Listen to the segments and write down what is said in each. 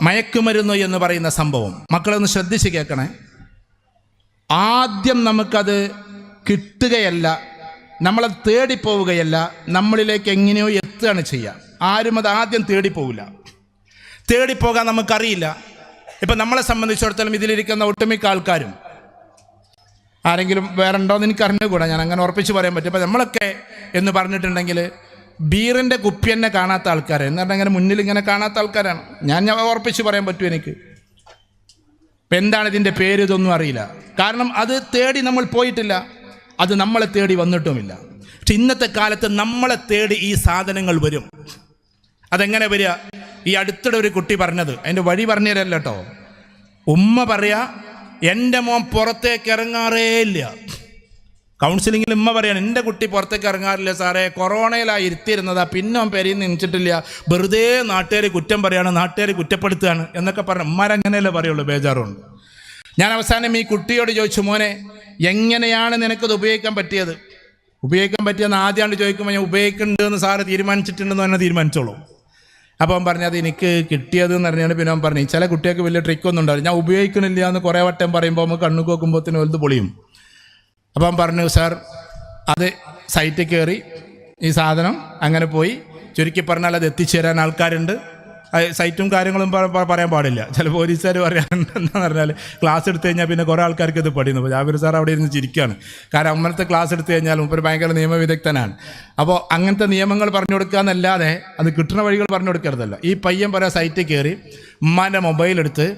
മയക്കുമരുന്ന് എന്ന് പറയുന്ന സംഭവം. മക്കളൊന്ന് ശ്രദ്ധിച്ച് കേൾക്കണേ. ആദ്യം നമുക്കത് കിട്ടുകയല്ല നമ്മളത് തേടിപ്പോവുകയല്ല നമ്മളിലേക്ക് എങ്ങനെയോ എത്തുകയാണ് ചെയ്യുക. ആരും അത് ആദ്യം തേടിപ്പോവില്ല. തേടിപ്പോകാൻ നമുക്കറിയില്ല. ഇപ്പം നമ്മളെ സംബന്ധിച്ചിടത്തോളം ഇതിലിരിക്കുന്ന ഒട്ടുമിക്ക ആൾക്കാരും ആരെങ്കിലും വേറെ ഉണ്ടോ എന്ന് എനിക്ക് അറിഞ്ഞുകൂടാ ഞാൻ അങ്ങനെ ഉറപ്പിച്ച് പറയാൻ പറ്റും. അപ്പം നമ്മളൊക്കെ എന്ന് പറഞ്ഞിട്ടുണ്ടെങ്കിൽ ബീറിന്റെ കുപ്പി തന്നെ കാണാത്ത ആൾക്കാരെ. എന്ന് പറഞ്ഞാൽ ഇങ്ങനെ മുന്നിൽ ഇങ്ങനെ കാണാത്ത ആൾക്കാരാണ്. ഞാൻ ഞാൻ ഉറപ്പിച്ച് പറയാൻ പറ്റും എനിക്ക്. ഇപ്പം എന്താണ് ഇതിന്റെ പേര് ഇതൊന്നും അറിയില്ല. കാരണം അത് തേടി നമ്മൾ പോയിട്ടില്ല. അത് നമ്മളെ തേടി വന്നിട്ടുമില്ല. പക്ഷെ ഇന്നത്തെ കാലത്ത് നമ്മളെ തേടി ഈ സാധനങ്ങൾ വരും. അതെങ്ങനെ വരിക? ഈ അടുത്തിടെ ഒരു കുട്ടി പറഞ്ഞത്. അതിന്റെ വഴി പറഞ്ഞു തരല്ല കേട്ടോ. ഉമ്മ പറയാ എന്റെ മോൻ പുറത്തേക്ക് ഇറങ്ങാറേ ഇല്ല. കൗൺസിലിങ്ങിൽ ഉമ്മ പറയാണ് എന്റെ കുട്ടി പുറത്തേക്ക് ഇറങ്ങാറില്ല സാറേ കൊറോണയിലായി ഇരുത്തിയിരുന്നതാ പിന്നെ അവൻ പെരിയിൽ നിന്നിട്ടില്ല. വെറുതെ നാട്ടുകാർ കുറ്റം പറയാണ് നാട്ടുകാർ കുറ്റപ്പെടുത്തുകയാണ് എന്നൊക്കെ പറഞ്ഞ ഉമ്മാരങ്ങനെയല്ലേ പറയുള്ളൂ ബേജാറുണ്ട്. ഞാൻ അവസാനം ഈ കുട്ടിയോട് ചോദിച്ചു മോനെ എങ്ങനെയാണ് നിനക്കത് ഉപയോഗിക്കാൻ പറ്റിയത്? ഉപയോഗിക്കാൻ പറ്റിയെന്ന് ആദ്യമായിട്ട് ചോദിക്കുമ്പോൾ ഞാൻ ഉപയോഗിക്കുന്നുണ്ടെന്ന് സാറ് തീരുമാനിച്ചിട്ടുണ്ടെന്ന് തന്നെ തീരുമാനിച്ചോളൂ. അപ്പോൾ അവൻ പറഞ്ഞത് എനിക്ക് കിട്ടിയത് എന്ന് പറഞ്ഞാൽ പിന്നെ അവൻ പറഞ്ഞു ചില കുട്ടികൾക്ക് വലിയ ട്രിക്കൊന്നും ഉണ്ടാവില്ല. ഞാൻ ഉപയോഗിക്കണില്ല എന്ന് കുറേ വട്ടം പറയുമ്പോൾ നമുക്ക് കണ്ണു നോക്കുമ്പോഴത്തേനും വലുത് പൊളിയും. അപ്പം പറഞ്ഞു സാർ അത് സൈറ്റിൽ കയറി ഈ സാധനം അങ്ങനെ പോയി. ചുരുക്കി പറഞ്ഞാൽ അത് എത്തിച്ചേരാൻ ആൾക്കാരുണ്ട്. സൈറ്റും കാര്യങ്ങളും പറയാൻ പാടില്ല. ചില പോലീസുകാർ പറയാറുണ്ട് എന്താണെന്ന് പറഞ്ഞാൽ ക്ലാസ് എടുത്തു കഴിഞ്ഞാൽ പിന്നെ കുറേ ആൾക്കാർക്ക് ഇത് പഠിക്കുന്നു ജാബിർ സാർ അവിടെ ഇരുന്ന് ചിരിക്കുകയാണ്. കാരണം അമ്മനത്തെ ക്ലാസ് എടുത്തു കഴിഞ്ഞാൽ ഒരു ഭയങ്കര നിയമവിദഗ്ധനാണ്. അപ്പോൾ അങ്ങനത്തെ നിയമങ്ങൾ പറഞ്ഞു കൊടുക്കുക എന്നല്ലാതെ അത് കിട്ടുന്ന വഴികൾ പറഞ്ഞു കൊടുക്കരുതല്ലോ. ഈ പയ്യൻ പറയാ സൈറ്റിൽ കയറി ഉമ്മാന്റെ മൊബൈൽ എടുത്ത്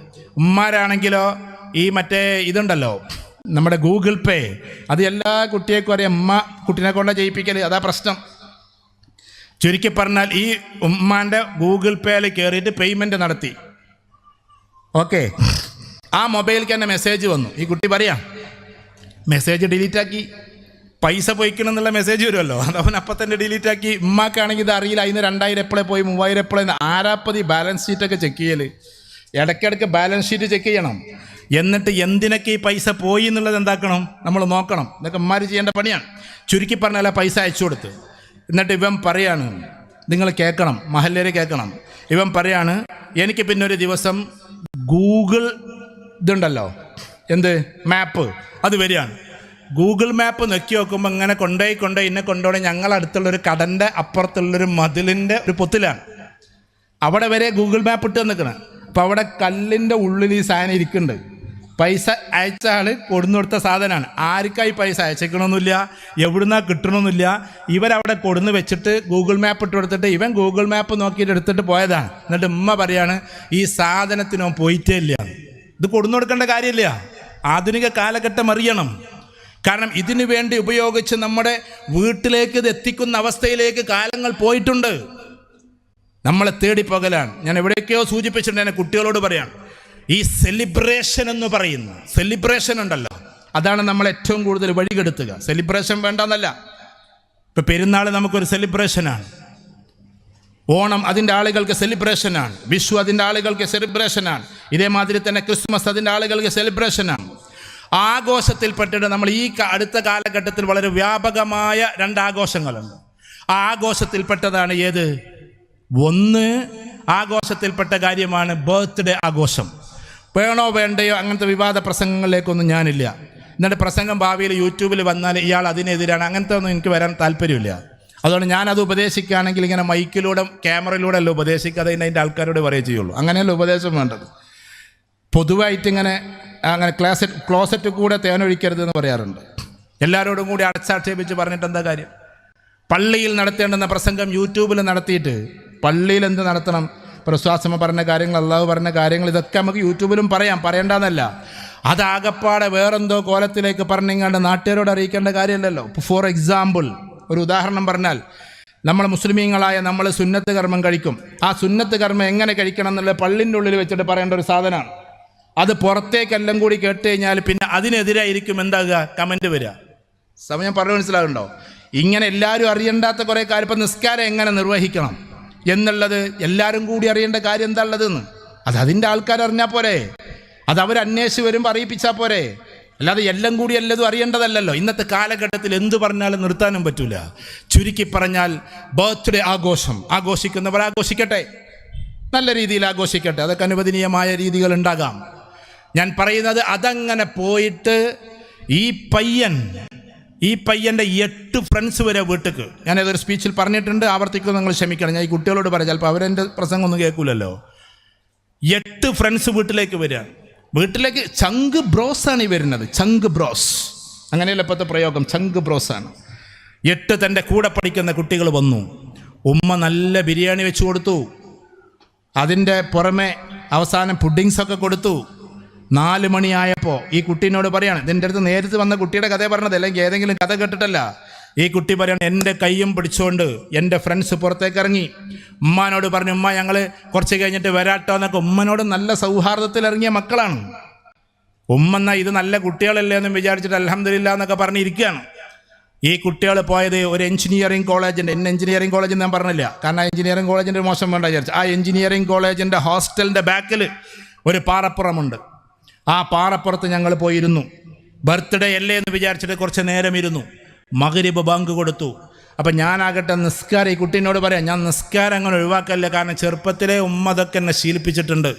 ഉമ്മാരാണെങ്കിലോ ഈ മറ്റേ ഇതുണ്ടല്ലോ നമ്മുടെ ഗൂഗിൾ പേ അത് എല്ലാ കുട്ടിയേക്കും അറിയാം. ഉമ്മ കുട്ടീനെ കൊണ്ടാ ചെയ്യിപ്പിക്കൽ അതാ പ്രശ്നം. ചുരുക്കി പറഞ്ഞാൽ ഈ ഉമ്മാന്റെ ഗൂഗിൾ പേയിൽ കയറിയിട്ട് പേയ്മെന്റ് നടത്തി. ഓക്കെ. ആ മൊബൈലിൽ തന്നെ മെസ്സേജ് വന്നു. ഈ കുട്ടി പറയാം മെസ്സേജ് ഡിലീറ്റ് ആക്കി. പൈസ പോയിക്കണം എന്നുള്ള മെസ്സേജ് വരുമല്ലോ. അതവൻ അപ്പം തന്നെ ഡിലീറ്റ് ആക്കി. ഉമ്മാക്കാണെങ്കിൽ ഇത് അറിയില്ല. അതിന് രണ്ടായിരം എപ്പോഴേ പോയി മൂവായിരം എപ്പോഴേ ആരാപ്പതി ബാലൻസ് ഷീറ്റൊക്കെ ചെക്ക് ചെയ്യൽ ഇടയ്ക്കിടയ്ക്ക് ബാലൻസ് ഷീറ്റ് ചെക്ക് ചെയ്യണം. എന്നിട്ട് എന്തിനൊക്കെ ഈ പൈസ പോയി എന്നുള്ളത് എന്താക്കണം? നമ്മൾ നോക്കണം. ഇതൊക്കെ മാറി ചെയ്യേണ്ട പണിയാണ്. ചുരുക്കി പറഞ്ഞാൽ ആ പൈസ അയച്ചു കൊടുത്ത്. എന്നിട്ട് ഇവൻ പറയാണ് നിങ്ങൾ കേൾക്കണം മഹല്ലേരെ കേൾക്കണം. ഇവൻ പറയാണ് എനിക്ക് പിന്നെ ഒരു ദിവസം ഗൂഗിൾ ഇതുണ്ടല്ലോ. എന്ത്? മാപ്പ്. അത് വരികയാണ്. ഗൂഗിൾ മാപ്പ് നോക്കി നോക്കുമ്പോൾ ഇങ്ങനെ കൊണ്ടുപോയി കൊണ്ടുപോയി എന്നെ കൊണ്ടുപോയി. ഞങ്ങളടുത്തുള്ളൊരു കടന്റെ അപ്പുറത്തുള്ളൊരു മതിലിന്റെ ഒരു പൊത്തിലാണ്. അവിടെ വരെ ഗൂഗിൾ മാപ്പ് ഇട്ട് നിൽക്കണം അപ്പോൾ അവിടെ കല്ലിന്റെ ഉള്ളിൽ ഈ സാധനം ഇരിക്കുന്നുണ്ട്. പൈസ അയച്ച ആൾ കൊടുന്നു കൊടുത്ത സാധനമാണ് ആർക്കായി പൈസ അയച്ചേക്കണമെന്നില്ല എവിടുന്നാ കിട്ടണമെന്നില്ല ഇവരവിടെ കൊടുന്ന് വെച്ചിട്ട് ഗൂഗിൾ മാപ്പ് ഇട്ട് കൊടുത്തിട്ട് ഇവൻ ഗൂഗിൾ മാപ്പ് നോക്കിയിട്ട് എടുത്തിട്ട് പോയതാണ്. എന്നിട്ട് ഉമ്മ പറയാണ് ഈ സാധനത്തിനോ പോയിട്ടേ ഇല്ല. ഇത് കൊടുന്നു കൊടുക്കേണ്ട കാര്യമില്ല. ആധുനിക കാലഘട്ടം അറിയണം. കാരണം ഇതിനു വേണ്ടി ഉപയോഗിച്ച് നമ്മുടെ വീട്ടിലേക്ക് ഇത് എത്തിക്കുന്ന അവസ്ഥയിലേക്ക് കാലങ്ങൾ പോയിട്ടുണ്ട്. നമ്മളെ തേടി പകലാണ്. ഞാൻ എവിടെയൊക്കെയോ സൂചിപ്പിച്ചിട്ടുണ്ട് എന്നെ കുട്ടികളോട് പറയാം. ഈ സെലിബ്രേഷൻ എന്ന് പറയുന്ന. സെലിബ്രേഷൻ ഉണ്ടല്ലോ. അതാണ് നമ്മൾ ഏറ്റവും കൂടുതൽ വഴികെടുത്തുക. സെലിബ്രേഷൻ വേണ്ടെന്നല്ല. ഇപ്പം പെരുന്നാൾ നമുക്കൊരു സെലിബ്രേഷനാണ് ഓണം അതിന്റെ ആളുകൾക്ക് സെലിബ്രേഷനാണ് വിഷു അതിന്റെ ആളുകൾക്ക് സെലിബ്രേഷനാണ് ഇതേമാതിരി തന്നെ ക്രിസ്മസ് അതിന്റെ ആളുകൾക്ക് സെലിബ്രേഷനാണ് ആഘോഷത്തിൽപ്പെട്ടിട്ട് നമ്മൾ ഈ അടുത്ത കാലഘട്ടത്തിൽ വളരെ വ്യാപകമായ രണ്ട് ആഘോഷങ്ങളുണ്ട്. ആ ആഘോഷത്തിൽപ്പെട്ടതാണ് ഏത്? ഒന്ന് ആഘോഷത്തിൽപ്പെട്ട കാര്യമാണ് ബർത്ത്ഡേ ആഘോഷം. വേണോ വേണ്ടയോ അങ്ങനത്തെ വിവാദ പ്രസംഗങ്ങളിലേക്കൊന്നും ഞാനില്ല. എന്നിട്ട് പ്രസംഗം ഭാവിയിൽ യൂട്യൂബിൽ വന്നാൽ ഇയാൾ അതിനെതിരാണ്. അങ്ങനത്തെ ഒന്നും എനിക്ക് വരാൻ താല്പര്യമില്ല. അതുകൊണ്ട് ഞാനത് ഉപദേശിക്കുകയാണെങ്കിൽ ഇങ്ങനെ മൈക്കിലൂടെ ക്യാമറയിലൂടെ അല്ല ഉപദേശിക്കാതെ അതിന്റെ ആൾക്കാരോട് പറയുകയേ ചെയ്യുള്ളൂ. അങ്ങനെയല്ല ഉപദേശം വേണ്ടത്. പൊതുവായിട്ട് ഇങ്ങനെ അങ്ങനെ ക്ലാസറ്റ് ക്ലോസറ്റ് കൂടെ തേനൊഴിക്കരുത് എന്ന് പറയാറുണ്ട്. എല്ലാവരോടും കൂടി അടച്ചാക്ഷേപിച്ച് പറഞ്ഞിട്ട് എന്താ കാര്യം? പള്ളിയിൽ നടത്തേണ്ടുന്ന പ്രസംഗം യൂട്യൂബിൽ നടത്തിയിട്ട് പള്ളിയിൽ എന്ത് നടത്തണം? പ്രസ്വാസമ പറഞ്ഞ കാര്യങ്ങൾ അള്ളാഹു പറഞ്ഞ കാര്യങ്ങൾ ഇതൊക്കെ നമുക്ക് യൂട്യൂബിലും പറയാം. പറയേണ്ടെന്നല്ല അതാകപ്പാടെ വേറെന്തോ കോലത്തിലേക്ക് പറഞ്ഞിങ്ങാണ്ട് നാട്ടുകാരോട് അറിയിക്കേണ്ട കാര്യമല്ലല്ലോ. ഫോർ എക്സാമ്പിൾ ഒരു ഉദാഹരണം പറഞ്ഞാൽ നമ്മൾ മുസ്ലിമീങ്ങളായ നമ്മൾ സുന്നത്ത് കർമ്മം കഴിക്കും. ആ സുന്നത്ത് കർമ്മം എങ്ങനെ കഴിക്കണം എന്നുള്ളത് പള്ളിന്റെ ഉള്ളിൽ വെച്ചിട്ട് പറയേണ്ട ഒരു സാധനമാണ്. അത് പുറത്തേക്കെല്ലാം കൂടി കേട്ട് കഴിഞ്ഞാൽ പിന്നെ അതിനെതിരായിരിക്കും എന്താകുക? കമന്റ് വരിക. സമയം പറഞ്ഞു മനസ്സിലാകുന്നുണ്ടോ ഇങ്ങനെ എല്ലാവരും അറിയണ്ടാത്ത കുറേ കാര്യം ഇപ്പം നിസ്കാരം എങ്ങനെ നിർവഹിക്കണം? എന്നുള്ളത് എല്ലാവരും കൂടി അറിയേണ്ട കാര്യം എന്താ ഉള്ളതെന്ന് അത് അതിന്റെ ആൾക്കാർ അറിഞ്ഞാൽ പോരെ. അത് അവർ അന്വേഷിച്ച് വരുമ്പോൾ അറിയിപ്പിച്ചാൽ പോരെ. അല്ലാതെ എല്ലാം കൂടി എല്ലതും അറിയേണ്ടതല്ലല്ലോ. ഇന്നത്തെ കാലഘട്ടത്തിൽ എന്ത് പറഞ്ഞാലും നിർത്താനും പറ്റൂല. ചുരുക്കി പറഞ്ഞാൽ ബർത്ത്ഡേ ആഘോഷം. ആഘോഷിക്കുന്നവർ ആഘോഷിക്കട്ടെ. നല്ല രീതിയിൽ ആഘോഷിക്കട്ടെ. അതൊക്കെ അനുവദനീയമായ രീതികൾ ഉണ്ടാകാം. ഞാൻ പറയുന്നത് അതങ്ങനെ പോയിട്ട് ഈ പയ്യൻ ഈ പയ്യന്റെ എട്ട് ഫ്രണ്ട്സ് വരെ വീട്ടിക്ക്. ഞാൻ ഏതൊരു സ്പീച്ചിൽ പറഞ്ഞിട്ടുണ്ട്. ആവർത്തിക്കും നിങ്ങൾ ക്ഷമിക്കണം. ഞാൻ ഈ കുട്ടികളോട് പറയാം. ചിലപ്പോൾ അവരെന്റെ പ്രസംഗം ഒന്നും കേൾക്കൂലല്ലോ. എട്ട് ഫ്രണ്ട്സ് വീട്ടിലേക്ക് വരിക. വീട്ടിലേക്ക് ചങ്ക് ബ്രോസ് ആണ് ഈ വരുന്നത്. ചങ്ക് ബ്രോസ് അങ്ങനെയല്ല ഇപ്പോഴത്തെ പ്രയോഗം. ചങ്ക് ബ്രോസ് ആണ്. എട്ട് തന്റെ കൂടെ പഠിക്കുന്ന കുട്ടികൾ വന്നു. ഉമ്മ നല്ല ബിരിയാണി വെച്ച് കൊടുത്തു. അതിന്റെ പുറമെ അവസാനം പുഡിങ്സൊക്കെ കൊടുത്തു. നാല് മണിയായപ്പോൾ ഈ കുട്ടീനോട് പറയാണ് ഇതിന്റെ അടുത്ത് നേരത്തെ വന്ന കുട്ടിയുടെ കഥ പറഞ്ഞത് അല്ലെങ്കിൽ ഏതെങ്കിലും കഥ കേട്ടിട്ടല്ല. ഈ കുട്ടി പറയണം എന്റെ കൈയും പിടിച്ചുകൊണ്ട് എന്റെ ഫ്രണ്ട്സ് പുറത്തേക്ക് ഇറങ്ങി ഉമ്മാനോട് പറഞ്ഞു ഉമ്മ ഞങ്ങൾ കുറച്ച് കഴിഞ്ഞിട്ട് വരാട്ടോ എന്നൊക്കെ ഉമ്മനോട് നല്ല സൗഹാർദ്ദത്തിൽ ഇറങ്ങിയ മക്കളാണ്. ഉമ്മ ഇത് നല്ല കുട്ടികളല്ലേ എന്ന് വിചാരിച്ചിട്ട് അലഹമില്ല എന്നൊക്കെ പറഞ്ഞിരിക്കുകയാണ്. ഈ കുട്ടികൾ പോയത് ഒരു എഞ്ചിനീയറിംഗ് കോളേജിന്റെ എന്നെ എഞ്ചിനീയറിംഗ് കോളേജ് ഞാൻ പറഞ്ഞില്ല. കാരണം എഞ്ചിനീയറിംഗ് കോളേജിന്റെ മോശം വേണ്ട വിചാരിച്ചു. ആ എഞ്ചിനീയറിംഗ് കോളേജിന്റെ ഹോസ്റ്റലിന്റെ ബാക്കിൽ ഒരു പാറപ്പുറമുണ്ട്. ആ പാറപ്പുറത്ത് ഞങ്ങൾ പോയിരുന്നു. ബർത്ത്ഡേ അല്ലേ എന്ന് വിചാരിച്ചിട്ട് കുറച്ച് നേരം ഇരുന്നു മകരിബ് ബാങ്ക് കൊടുത്തു. അപ്പം ഞാനാകട്ടെ നിസ്കാരം ഈ കുട്ടീനോട് പറയാം ഞാൻ നിസ്കാരം അങ്ങനെ ഒഴിവാക്കല്ല കാരണം ചെറുപ്പത്തിലെ ഉമ്മ അതൊക്കെ എന്നെ ശീലിപ്പിച്ചിട്ടുണ്ട്.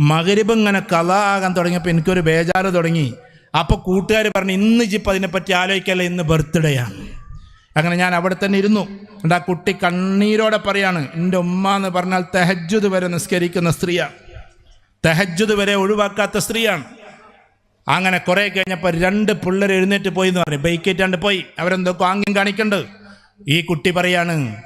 മകരിബ് ഇങ്ങനെ കഥ ആകാൻ തുടങ്ങിയപ്പോൾ എനിക്കൊരു ബേജാറ് തുടങ്ങി. അപ്പോൾ കൂട്ടുകാർ പറഞ്ഞു ഇന്ന് ജിപ്പ് അതിനെപ്പറ്റി ആലോചിക്കല്ല ഇന്ന് ബർത്ത്ഡേ ആണ്. അങ്ങനെ ഞാൻ അവിടെ തന്നെ ഇരുന്നു. എന്നിട്ട് ആ കുട്ടി കണ്ണീരോടെ പറയാണ് എന്റെ ഉമ്മ എന്ന് പറഞ്ഞാൽ തെഹജ്ജുദ് വരെ നിസ്കരിക്കുന്ന സ്ത്രീയാണ് തെഹജ്ജുദ് വരെ ഒഴിവാക്കാത്ത സ്ത്രീയാണ്. അങ്ങനെ കുറേ കഴിഞ്ഞപ്പോൾ രണ്ട് പിള്ളേർ എഴുന്നേറ്റ് പോയി എന്ന് പറഞ്ഞു. ബൈക്കേറ്റാണ്ട് പോയി. അവരെന്തൊക്കെ ആംഗ്യം കാണിക്കണ്ട്. ഈ കുട്ടി പറയാണ്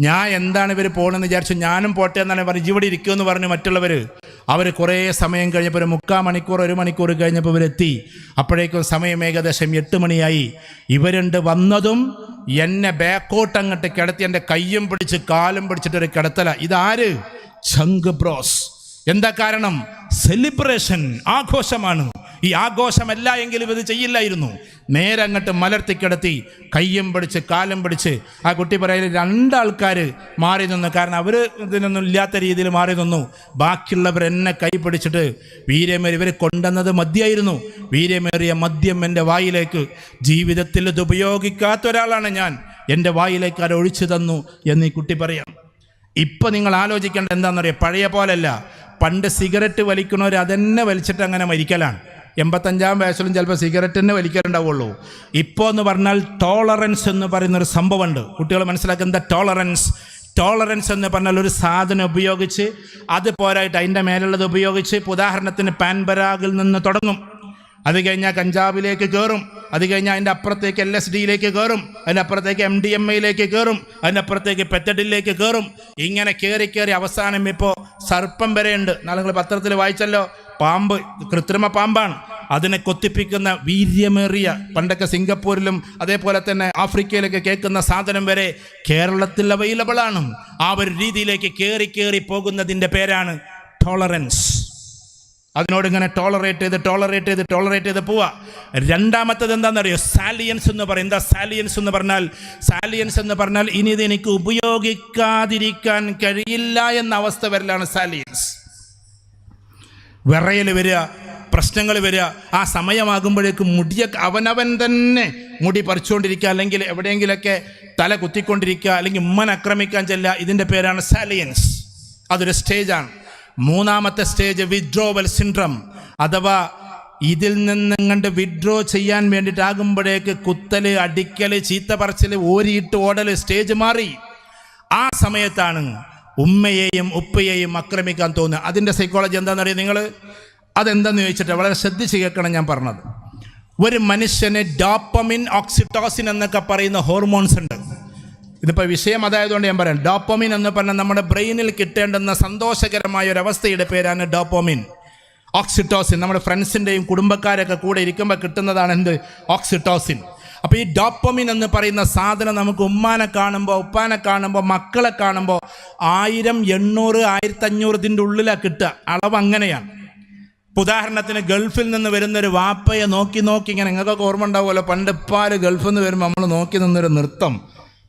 ഞാൻ എന്താണ് ഇവർ പോകണമെന്ന് വിചാരിച്ചു ഞാനും പോട്ടെ എന്നാണ് പറഞ്ഞു ഇവിടെ ഇരിക്കുമെന്ന് പറഞ്ഞു മറ്റുള്ളവർ അവർ കുറേ സമയം കഴിഞ്ഞപ്പോൾ ഒരു മുക്കാൽ മണിക്കൂർ ഒരു മണിക്കൂർ കഴിഞ്ഞപ്പോൾ ഇവരെത്തി. അപ്പോഴേക്കും സമയം ഏകദേശം എട്ട് മണിയായി. ഇവരുണ്ട് വന്നതും എന്നെ ബാക്കോട്ട് അങ്ങോട്ട് കിടത്തി എന്റെ കയ്യും പിടിച്ച് കാലും പിടിച്ചിട്ടൊരു കിടത്തല. ഇതാര്? ചങ്ക് ബ്രോസ്. എന്താ കാരണം? സെലിബ്രേഷൻ ആഘോഷമാണ്. ഈ ആഘോഷമല്ല എങ്കിലും ഇത് ചെയ്യില്ലായിരുന്നു. നേരെ അങ്ങോട്ട് മലർത്തി കിടത്തി കയ്യും പിടിച്ച് കാലും പിടിച്ച് ആ കുട്ടി പറയുന്നത് രണ്ടാൾക്കാർ മാറി നിന്നു. കാരണം അവർ ഇതിനൊന്നും ഇല്ലാത്ത രീതിയിൽ മാറി നിന്നു. ബാക്കിയുള്ളവർ എന്നെ കൈ പിടിച്ചിട്ട് വീര്യമേറി ഇവർ കൊണ്ടുവന്നത് മദ്യമായിരുന്നു. വീര്യമേറിയ മദ്യം എന്റെ വായിലേക്ക്. ജീവിതത്തിൽ ഇത് ഉപയോഗിക്കാത്ത ഒരാളാണ് ഞാൻ. എന്റെ വായിലേക്ക് അത് ഒഴിച്ചു തന്നു എന്ന് ഈ കുട്ടി പറയാം. ഇപ്പം നിങ്ങൾ ആലോചിക്കേണ്ട എന്താണെന്നറിയാം? പഴയ പോലല്ല. പണ്ട് സിഗരറ്റ് വലിക്കണവർ അതന്നെ വലിച്ചിട്ട് അങ്ങനെ മരിക്കലാണ്. എൺപത്തഞ്ചാം വയസ്സിലും ചിലപ്പോൾ സിഗരറ്റ് തന്നെ വലിക്കലുണ്ടാവുള്ളൂ. ഇപ്പോൾ എന്ന് പറഞ്ഞാൽ ടോളറൻസ് എന്ന് പറയുന്നൊരു സംഭവമുണ്ട്. കുട്ടികൾ മനസ്സിലാക്കുന്ന ടോളറൻസ് ടോളറൻസ് എന്ന് പറഞ്ഞാൽ ഒരു സാധനം ഉപയോഗിച്ച് അത് പോരായിട്ട് അതിന്റെ മേലുള്ളത് ഉപയോഗിച്ച് ഉദാഹരണത്തിന് പാൻപരാഗിൽ നിന്ന് തുടങ്ങും. അത് കഴിഞ്ഞാൽ കഞ്ചാവിലേക്ക് കയറും അത് കഴിഞ്ഞാൽ അതിന്റെ അപ്പുറത്തേക്ക് എൽ എസ് ഡിയിലേക്ക് കയറും അതിനപ്പുറത്തേക്ക് എം ഡി എം എയിലേക്ക് കയറും അതിനപ്പുറത്തേക്ക് പെറ്റഡിലേക്ക് കയറും ഇങ്ങനെ കയറി കയറി അവസാനം ഇപ്പോൾ സർപ്പം വരെയുണ്ട് നാളെ നിങ്ങൾ പത്രത്തിൽ വായിച്ചല്ലോ. പാമ്പ് കൃത്രിമ പാമ്പാണ്. അതിനെ കൊത്തിപ്പിക്കുന്ന വീര്യമേറിയ പണ്ടൊക്കെ സിംഗപ്പൂരിലും അതേപോലെ തന്നെ ആഫ്രിക്കയിലൊക്കെ കേൾക്കുന്ന സാധനം വരെ കേരളത്തിൽ അവൈലബിൾ ആണ്. ആ ഒരു രീതിയിലേക്ക് കയറി കയറി പോകുന്നതിന്റെ പേരാണ് ടോളറൻസ് അതിനോട് ഇങ്ങനെ ടോളറേറ്റ് ചെയ്ത് ടോളറേറ്റ് ചെയ്ത് ടോളറേറ്റ് ചെയ്ത് പോവാ. രണ്ടാമത്തത് എന്താണെന്നറിയോ? സാലിയൻസ് എന്ന് പറയും. എന്താ സാലിയൻസ് എന്ന് പറഞ്ഞാൽ? സാലിയൻസ് എന്ന് പറഞ്ഞാൽ ഇനി ഇത് എനിക്ക് ഉപയോഗിക്കാതിരിക്കാൻ കഴിയില്ല എന്ന അവസ്ഥ വരലാണ് സാലിയൻസ് വിറയൽ വരിക പ്രശ്നങ്ങൾ വരിക ആ സമയമാകുമ്പോഴേക്കും മുടിയൊക്കെ അവനവൻ തന്നെ മുടി പറിച്ചുകൊണ്ടിരിക്കുക അല്ലെങ്കിൽ എവിടെയെങ്കിലൊക്കെ തല കുത്തിക്കൊണ്ടിരിക്കുക അല്ലെങ്കിൽ ഉമ്മൻ ആക്രമിക്കാൻ ചെല്ലുക ഇതിന്റെ പേരാണ് സാലിയൻസ് അതൊരു സ്റ്റേജാണ് മൂന്നാമത്തെ സ്റ്റേജ് വിഡ്രോവൽ സിൻഡ്രം അഥവാ ഇതിൽ നിന്ന് കണ്ട് വിഡ്രോ ചെയ്യാൻ വേണ്ടിയിട്ടാകുമ്പോഴേക്ക് കുത്തൽ അടിക്കൽ ചീത്ത പറച്ചിൽ ഓരിയിട്ട് ഓടൽ സ്റ്റേജ് മാറി. ആ സമയത്താണ് ഉമ്മയെയും ഉപ്പയെയും ആക്രമിക്കാൻ തോന്നുക. അതിന്റെ സൈക്കോളജി എന്താണെന്നറിയാം നിങ്ങൾ അതെന്താന്ന് ചോദിച്ചിട്ട് വളരെ ശ്രദ്ധിച്ച് കേൾക്കണം ഞാൻ പറഞ്ഞത്. ഒരു മനുഷ്യന് ഡോപ്പമിൻ ഓക്സിറ്റോസിൻ എന്നൊക്കെ പറയുന്ന ഹോർമോൺസ് ഉണ്ട്. ഇതിപ്പോൾ വിഷയം അതായതുകൊണ്ട് ഞാൻ പറയാം. ഡോപ്പോമിൻ എന്ന് പറഞ്ഞാൽ നമ്മുടെ ബ്രെയിനിൽ കിട്ടേണ്ടുന്ന സന്തോഷകരമായ ഒരു അവസ്ഥയുടെ പേരാണ് ഡോപ്പോമിൻ. ഓക്സിറ്റോസിൻ നമ്മുടെ ഫ്രണ്ട്സിന്റെയും കുടുംബക്കാരൊക്കെ കൂടെ ഇരിക്കുമ്പോൾ കിട്ടുന്നതാണ് എന്ത്? ഓക്സിറ്റോസിൻ. അപ്പോൾ ഈ ഡോപ്പമിൻ എന്ന് പറയുന്ന സാധനം നമുക്ക് ഉമ്മാനെ കാണുമ്പോൾ ഉപ്പാനെ കാണുമ്പോൾ മക്കളെ കാണുമ്പോൾ ആയിരം എണ്ണൂറ് ആയിരത്തഞ്ഞൂറ് ഇതിന്റെ ഉള്ളിലാണ് കിട്ടുക. അളവ് അങ്ങനെയാണ്. ഉദാഹരണത്തിന് ഗൾഫിൽ നിന്ന് വരുന്നൊരു വാപ്പയെ നോക്കി നോക്കി ഇങ്ങനെ നിങ്ങൾക്കൊക്കെ ഓർമ്മ ഉണ്ടാവുമല്ലോ? പണ്ട് ഇപ്പാൽ ഗൾഫിൽ നിന്ന് വരുമ്പോൾ നമ്മൾ നോക്കി നിന്നൊരു നൃത്തം.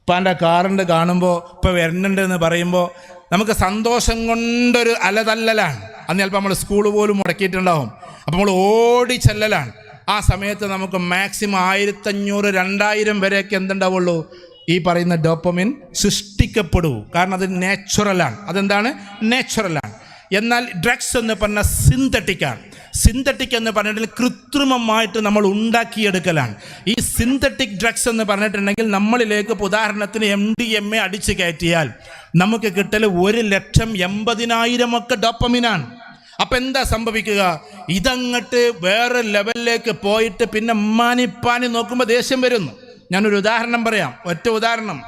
ഇപ്പാന്റെ കാറുണ്ട് കാണുമ്പോൾ ഇപ്പോൾ വരുന്നുണ്ട് എന്ന് പറയുമ്പോൾ നമുക്ക് സന്തോഷം കൊണ്ടൊരു അലതല്ലലാണ്. അന്ന് ചിലപ്പോൾ നമ്മൾ സ്കൂൾ പോലും മുടക്കിയിട്ടുണ്ടാവും. അപ്പോൾ നമ്മൾ ഓടി ചെല്ലലാണ്. ആ സമയത്ത് നമുക്ക് മാക്സിമം ആയിരത്തഞ്ഞൂറ് രണ്ടായിരം വരെയൊക്കെ എന്തുണ്ടാവുള്ളൂ? ഈ പറയുന്ന ഡോപ്പമിൻ സൃഷ്ടിക്കപ്പെടൂ. കാരണം അത് നാച്ചുറലാണ് അതെന്താണ്? നാച്ചുറലാണ് എന്നാൽ ഡ്രഗ്സ് എന്ന് പറഞ്ഞ സിന്തറ്റിക്കാണ് സിന്തറ്റിക് എന്ന് പറഞ്ഞിട്ടുണ്ടെങ്കിൽ കൃത്രിമമായിട്ട് നമ്മൾ ഉണ്ടാക്കിയെടുക്കലാണ്. ഈ സിന്തറ്റിക് ഡ്രഗ്സ് എന്ന് പറഞ്ഞിട്ടുണ്ടെങ്കിൽ നമ്മളിലേക്ക് ഉദാഹരണത്തിന് എം ഡി എം എ അടിച്ചു കയറ്റിയാൽ നമുക്ക് കിട്ടൽ ഒരു ലക്ഷം എൺപതിനായിരം ഒക്കെ ഡോപ്പമിനാണ് അപ്പം എന്താ സംഭവിക്കുക? ഇതങ്ങട്ട് വേറെ ലെവലിലേക്ക് പോയിട്ട് പിന്നെ മാനിപ്പാനി നോക്കുമ്പോൾ ദേഷ്യം വരുന്നു. ഞാനൊരു ഉദാഹരണം പറയാം. ഒറ്റ ഉദാഹരണം.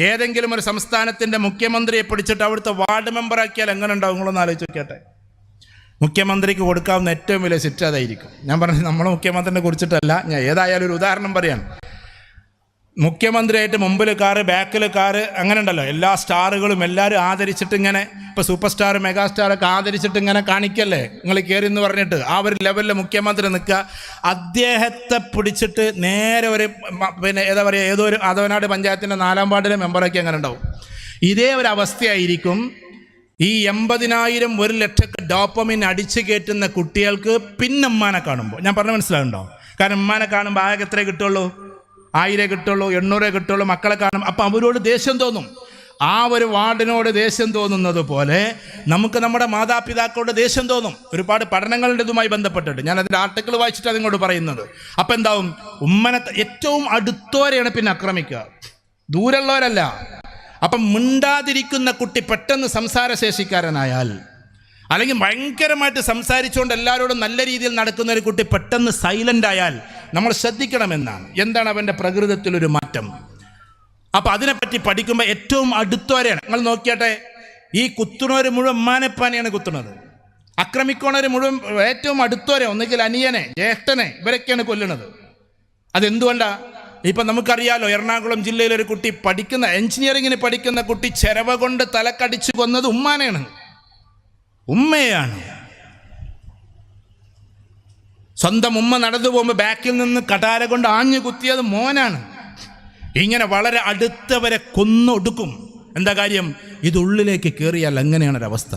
ഏതെങ്കിലും ഒരു സംസ്ഥാനത്തിന്റെ മുഖ്യമന്ത്രിയെ പിടിച്ചിട്ട് അവിടുത്തെ വാർഡ് മെമ്പറാക്കിയാൽ എങ്ങനെ ഉണ്ടാവും നിങ്ങളൊന്ന് ആലോചിച്ച് നോക്കിയട്ടെ. മുഖ്യമന്ത്രിക്ക് കൊടുക്കാവുന്ന ഏറ്റവും വലിയ ശിക്ഷ അതായിരിക്കും. ഞാൻ പറഞ്ഞത് നമ്മളെ മുഖ്യമന്ത്രിനെ കുറിച്ചിട്ടല്ല. ഞാൻ ഏതായാലും ഒരു ഉദാഹരണം പറയാം. മുഖ്യമന്ത്രിയായിട്ട് മുമ്പിൽ കാറ് ബാക്കിൽ കാറ് അങ്ങനെ ഉണ്ടല്ലോ. എല്ലാ സ്റ്റാറുകളും എല്ലാവരും ആദരിച്ചിട്ട് ഇങ്ങനെ ഇപ്പോൾ സൂപ്പർ സ്റ്റാർ മെഗാ സ്റ്റാർ ഒക്കെ ആദരിച്ചിട്ട് ഇങ്ങനെ കാണിക്കല്ലേ? നിങ്ങൾ കയറി എന്ന് പറഞ്ഞിട്ട് ആ ഒരു ലെവലിൽ മുഖ്യമന്ത്രി നിൽക്കുക. അദ്ദേഹത്തെ പിടിച്ചിട്ട് നേരെ ഒരു പിന്നെ ഏതാ പറയുക ഏതോ ഒരു അതവനാട് പഞ്ചായത്തിന്റെ നാലാം വാർഡിലെ മെമ്പറൊക്കെ അങ്ങനെ ഉണ്ടാവും. ഇതേ ഒരു അവസ്ഥയായിരിക്കും ഈ എൺപതിനായിരം ഒരു ലക്ഷക്ക് ഡോപ്പമിൻ അടിച്ചു കയറ്റുന്ന കുട്ടികൾക്ക് പിന്നെ ഉമ്മാനെ കാണുമ്പോൾ ഞാൻ പറഞ്ഞ മനസ്സിലാകുന്നുണ്ടോ കാരണം ഉമ്മാനെ കാണുമ്പോൾ ആകെ എത്ര കിട്ടുള്ളൂ? ആയിരം കിട്ടുള്ളൂ എണ്ണൂറേ കിട്ടുള്ളൂ മക്കളെ കാണും അപ്പം അവരോട് ദേഷ്യം തോന്നും. ആ ഒരു വാർഡിനോട് ദേഷ്യം തോന്നുന്നത് പോലെ നമുക്ക് നമ്മുടെ മാതാപിതാക്കളോട് ദേഷ്യം തോന്നും. ഒരുപാട് പഠനങ്ങളുടെ ഇതുമായി ബന്ധപ്പെട്ടിട്ട്. ഞാൻ അതിന്റെ ആർട്ടിക്കിൾ വായിച്ചിട്ട് അതിങ്ങോട്ട് പറയുന്നത്. അപ്പം എന്താവും? ഉമ്മനെ ഏറ്റവും അടുത്തോരെയാണ് പിന്നെ ആക്രമിക്കുക. ദൂരമുള്ളവരല്ല. അപ്പം മിണ്ടാതിരിക്കുന്ന കുട്ടി പെട്ടെന്ന് സംസാരശേഷിക്കാരനായാൽ അല്ലെങ്കിൽ ഭയങ്കരമായിട്ട് സംസാരിച്ചുകൊണ്ട് എല്ലാവരോടും നല്ല രീതിയിൽ നടക്കുന്ന ഒരു കുട്ടി പെട്ടെന്ന് സൈലന്റ് ആയാൽ നമ്മൾ ശ്രദ്ധിക്കണമെന്നാണ്. എന്താണ് അവന്റെ പ്രകൃതത്തിലൊരു മാറ്റം? അപ്പം അതിനെപ്പറ്റി പഠിക്കുമ്പോൾ ഏറ്റവും അടുത്തവരെയാണ് നിങ്ങൾ നോക്കിയാട്ടെ ഈ കുത്തുണവർ മുഴുവൻ മാനപ്പാനെയാണ് കുത്തുന്നത്. ആക്രമിക്കണവർ മുഴുവൻ ഏറ്റവും അടുത്തവരെ ഒന്നുകിൽ അനിയനെ ജ്യേഷ്ഠനെ ഇവരൊക്കെയാണ് കൊല്ലുന്നത്. അതെന്തുകൊണ്ടാ? ഇപ്പം നമുക്കറിയാലോ എറണാകുളം ജില്ലയിലൊരു കുട്ടി പഠിക്കുന്ന എഞ്ചിനീയറിങ്ങിന് പഠിക്കുന്ന കുട്ടി ചെരവ കൊണ്ട് തലക്കടിച്ചു കൊന്നത് ഉമ്മാനെയാണ്. ഉമ്മയാണ് സ്വന്തം ഉമ്മ നടന്നു പോകുമ്പോൾ ബാക്കിൽ നിന്ന് കടാര കൊണ്ട് ആഞ്ഞു കുത്തിയത് മോനാണ്. ഇങ്ങനെ വളരെ അടുത്തവരെ കൊന്നൊടുക്കും. എന്താ കാര്യം? ഇത് ഉള്ളിലേക്ക് കയറിയാൽ അങ്ങനെയാണ് ഒരവസ്ഥ